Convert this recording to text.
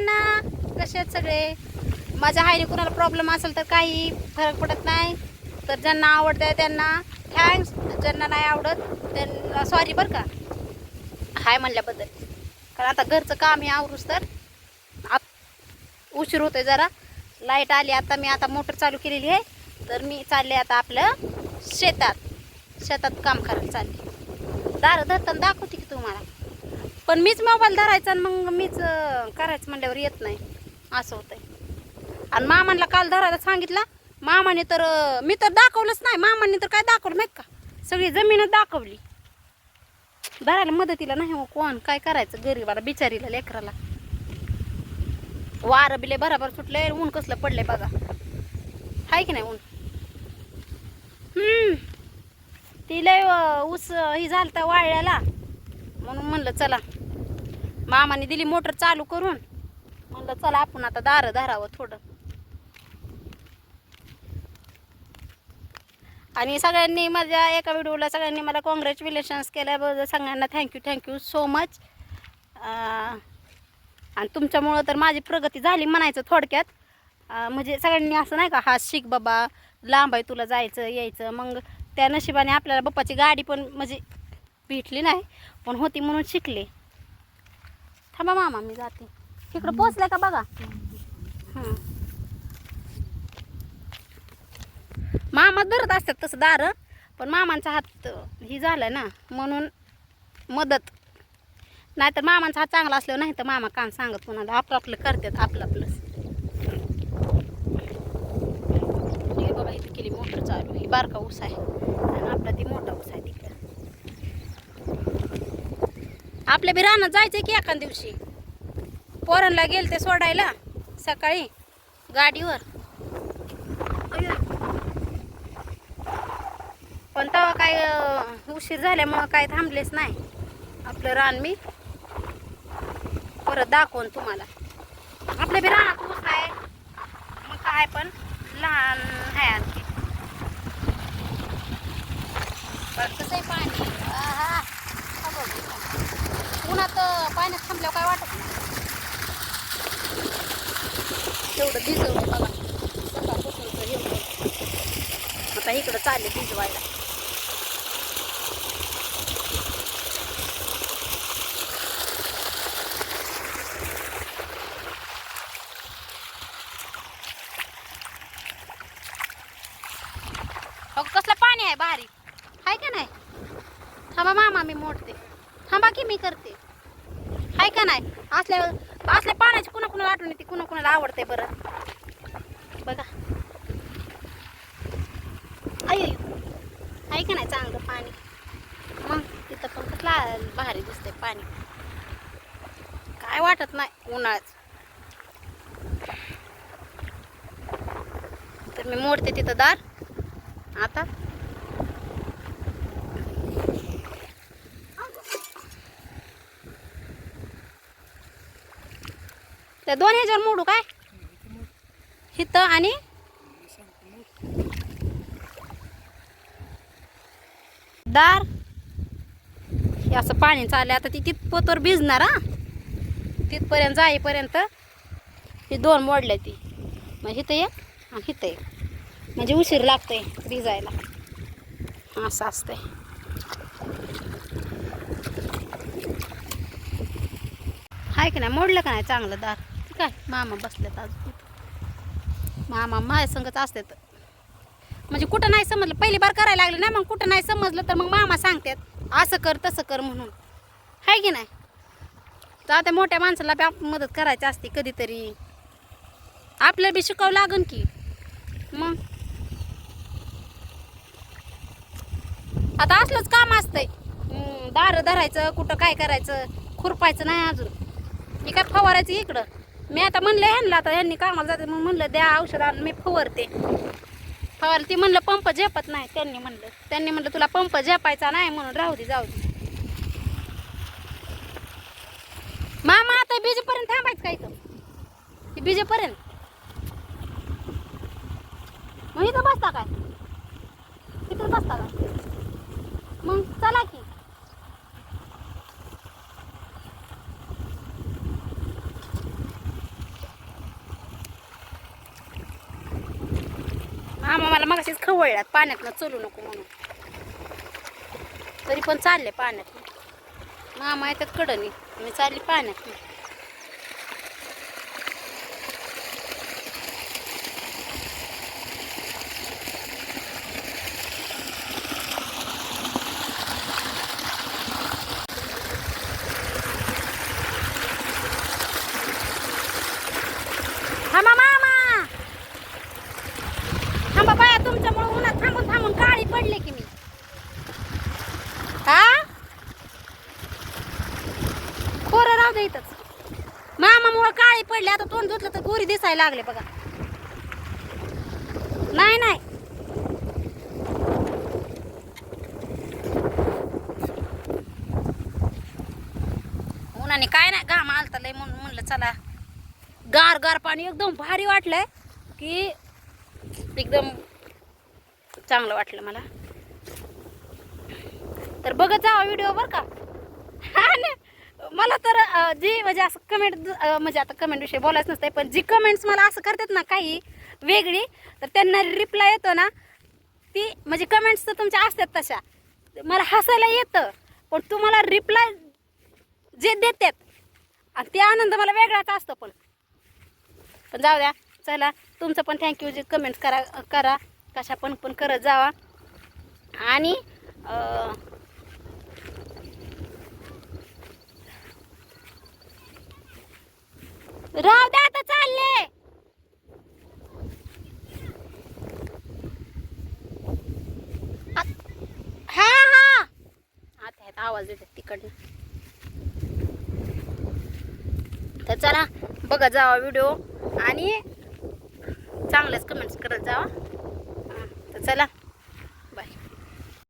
ना कसे आहेत सगळे? माझ्या हायने कुणाला प्रॉब्लेम असेल तर काही फरक पडत नाही. तर ज्यांना आवडतंय त्यांना थँक्स ज्यांना नाही आवडत त्यांना सॉरी बरं का. हाय म्हणल्याबद्दल. कारण आता घरचं काम हे आवरूस तर. आप उशीर होतोय जरा. लाइट आली आता मी आता मोटर चालू केलेली आहे. तर मी चालले आता आपलं शेतात. शेतात काम करायला चालले. दार धरताना दाखवते की तुम्हाला. पण मीच मोबाईल धरायचा आणि मग मीच करायचं म्हणल्यावर येत नाही. असं होतंय. आणि मामांना काल धरायला सांगितलं मामाने तर मी तर दाखवलंच नाही. मामाने तर काय दाखवलं माहीत का? सगळी जमीनच दाखवली. धरायला मदतीला नाही हो कोण. काय करायचं गरीबाला बिचारीला लेकराला? वारं बिले बराबर सुटले ऊन कसलं पडलंय बघा. हाय की नाही ऊन? हम्म. ती लय ऊस ही झालं तर वाळल्याला. म्हणून म्हणलं चला. मामाने दिली मोटर चालू करून. म्हणलं चला आपण आता दारं धरावं थोडं. आणि सगळ्यांनी माझ्या एका व्हिडिओला सगळ्यांनी मला कॉंग्रॅच्युलेशन्स केल्याबद्दल सगळ्यांना थँक्यू थँक्यू सो मच आणि तुमच्यामुळं तर माझी प्रगती झाली म्हणायचं थोडक्यात. म्हणजे सगळ्यांनी असं नाही का हा शिक बाबा लांब आहे तुला जायचं यायचं. मग त्या नशिबाने आपल्याला बाप्पाची गाडी पण म्हणजे भेटली नाही पण होती म्हणून शिकले. थांबा मामा मी जाते. तिकडं पोचलाय का बघा? मामा धरत असतात तसं दार पण मामांचा हात ही झालाय ना म्हणून मदत. नाहीतर मामांचा हात चांगला असल्यावर नाही तर मामा काम सांगत कोणाला. आपलं आपलं करतात आपलं आपलंच हे बघा इथे केली मोटर चालू. ही बारका ऊस आहे. आणि आपला ती मोठा ऊस आहे तिकडं आपल्या बी रानात जायचं की एका दिवशी. पोरांना गेल ते सोडायला सकाळी गाडीवर. पण तेव्हा काय उशीर झाल्यामुळं काय थांबलेच नाही. आपलं रान मी परत दाखवून तुम्हाला. आपल्या बी रानात ऊस आहे. मग काय पण लहान आहे आणखी. पण कसं पाणी. हा. उन्हात पाण्यात थांबल्यावर काय वाटत नाही. तेवढं भिजवलं बघा. सकाळपासूनचं हे एवढं आता इकडं चालले भिजवायला. कसलं पाणी आहे भारी आहे का नाही? थांबा मामा मी मोडते. थांबा की मी करते. हाय का नाही? असल्या असल्या पाण्याची कुणा कुणाला आठवण येते कुणा कुणाला आवडते बरं. बघा. अय आहे का नाही चांगलं पाणी? मग तिथं पण कसला भारी दिसतंय पाणी. काय वाटत नाही उन्हाळ्याच तर मी मोडते तिथं दार. आता त्या दोन ह्याच्यावर मोडू काय? हिथं आणि दार. हे असं पाणी चाललं आता ती तिथपोतवर भिजणार हा. तिथपर्यंत जाईपर्यंत ही दोन मोडल्या ती. मग हिथं एक आणि हिथं एक. म्हणजे उशीर लागतंय भिजायला. असं असतंय. हाय की नाही? मोडलं का नाही चांगलं दार? काय? मामा बसलेत आज मामा माझ्या संगच असतात. म्हणजे कुठं नाही समजलं. पहिली बार करायला लागले ना मग कुठं नाही समजलं तर मग मामा सांगतात असं कर तसं कर म्हणून. आहे की नाही? तर आता मोठ्या माणसाला बी मदत करायची असते कधीतरी. आपल्याला बी शिकावं लागन की. मग? आता असलंच काम असतंय. हम्म, दारं धरायचं कुठं काय करायचं खुरपायचं नाही अजून. मी काय फवारायचं इकडं? मी आता म्हणलं ह्यांना आता ह्यांनी कामाला जाते मग म्हणलं द्या औषध आणून मी फवारते. फवार ती म्हणलं पंप झेपत नाही. त्यांनी म्हणलं त्यांनी म्हणलं तुला पंप झेपायचा नाही म्हणून राहू दे जाऊ दे. मामा आता बीजेपर्यंत थांबायचं का इथं? ती बीजेपर्यंत? मग इथं बसता काय? इथं बसता का? मग चला की. असेच मगाशीच खवळल्यात पाण्यातनं चलू नको म्हणून. तरी पण चालले पाण्यात मामा येतात कडनी मी चालली पाण्यात थांबा मामा थांबा बाया तुमच्यामुळे उन्हात थांबून थांबून काळी पडले की मी. हा खोरं राहू दे इथंच. मामामुळं काळी पडली आता तोंड धुतलं तर गोरी दिसायला लागले बघा. नाही नाही. उन्हाने काय नाही घाम आलता लय म्हणून म्हणलं चला. गार गार पाणी एकदम भारी वाटलंय की एकदम चांगलं वाटलं मला. तर बघत जावा व्हिडिओ बरं का. मला तर जी म्हणजे असं कमेंट म्हणजे आता कमेंट विषयी बोलायचं नसतंय पण जी कमेंट्स मला असं करतात ना काही वेगळी तर त्यांना रिप्लाय येतो ना ती म्हणजे कमेंट्स तर तुमच्या असतात तशा. मला हसायला येतं पण तुम्हाला रिप्लाय जे देतात आणि ते आनंद मला वेगळाच असतो पण. पण जाऊ द्या. चला तुमचं पण थँक्यू जे कमेंट्स करा करा. कशा पण पण करत जावा. आणि राहू द्या आता चालले. हा हा. आता आवाज देतात तिकडनं. तर चला बघा जावा व्हिडिओ आणि चांगलेच कमेंट्स करत जावा. तर चला.